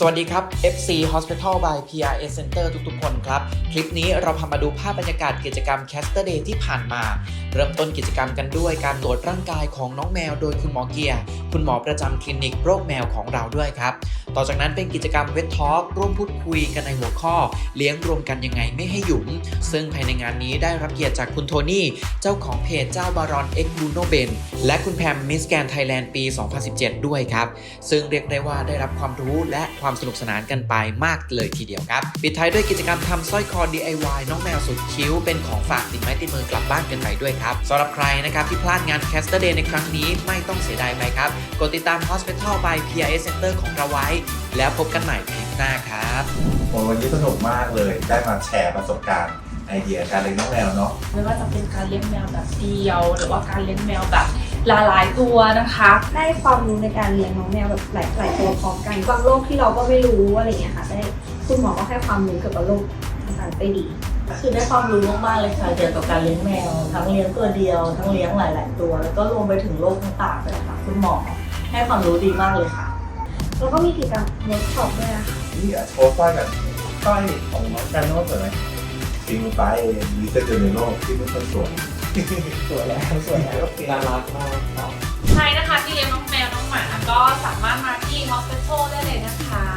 สวัสดีครับ FC Hospital by PRS Center ทุกๆ คนครับ คลิปนี้เราพามาดูภาพบรรยากาศกิจกรรม Caster Day ที่ผ่านมา เริ่มต้นกิจกรรมกันด้วยการตรวจร่างกายของน้องแมวโดยคุณหมอเกียร์คุณหมอประจำคลินิกโรคแมวของเราด้วยครับ ต่อจากนั้นเป็นกิจกรรมเวททอ l k ร่วมพูดคุยกันในหัวข้อ เลี้ยงรวมกันยังไงไม่ให้หยุม ซึ่งภายในงานนี้ได้รับเกียรติจากคุณโทนี่เจ้าของเพจเจ้าบารอนเอ็กบูโนเบนและคุณแพมมิสแกนไทยแลนด์ปี 2017 ด้วยครับซึ่งเรียกได้ว่าได้รับความรู้และความสนุกสนานกันไปมากเลยทีเดียวครับ ปิดท้ายด้วยกิจกรรมทำสร้อยคอ DIY น้องแมวสุดคิ้ว เป็นของฝากติดไม้ติดมือกลับบ้านกันไปด้วยครับสำหรับใครนะครับที่พลาดงาน Caster Day ในครั้งนี้ไม่ต้องเสียดายไปครับ กดติดตาม Hospital by PRS Center ของเราไว้ แล้วพบกันใหม่คลิปหน้าครับโอ้วันนี้สนุกมากเลยได้มาแชร์ประสบการณ์ไอเดียการเลี้ยงน้องแมวเนาะไม่ว่าจะเป็นการเลี้ยงแมวแบบเดียว หรือว่าการเลี้ยงแมวแบบ หลายๆตัวนะคะ ได้ความรู้ในการเลี้ยงน้องแมวแบบหลายหลายตัวพร้อมกันบางโรคที่เราก็ไม่รู้อะไรอย่างเงี้ยค่ะได้คุณหมอก็ให้ความรู้เกี่ยวกับโรคต่างๆได้ดี คือได้ความรู้มากๆเลยค่ะเกี่ยวกับการเลี้ยงแมว ทั้งเลี้ยงตัวเดียว ทั้งเลี้ยงหลาย ๆ ตัว แล้วก็รวมไปถึงโรคต่างๆเลยค่ะคุณหมอให้ความรู้ดีมากเลยค่ะ แล้วก็มีกิจกรรมเวิร์กช็อปด้วยนะคะ นี่อะโชว์สร้อยกันสร้อยของน้องกันโน้ตสวยไหมจริงไปเองมีเซตเดียวในโลกที่ไม่ค่อยสวย สวยแล้วสวยแล้วน่ารักมากครับ ใครนะคะที่เลี้ยงน้องแมวน้องหมาก็สามารถมาที่ Hospital ได้เลยนะคะ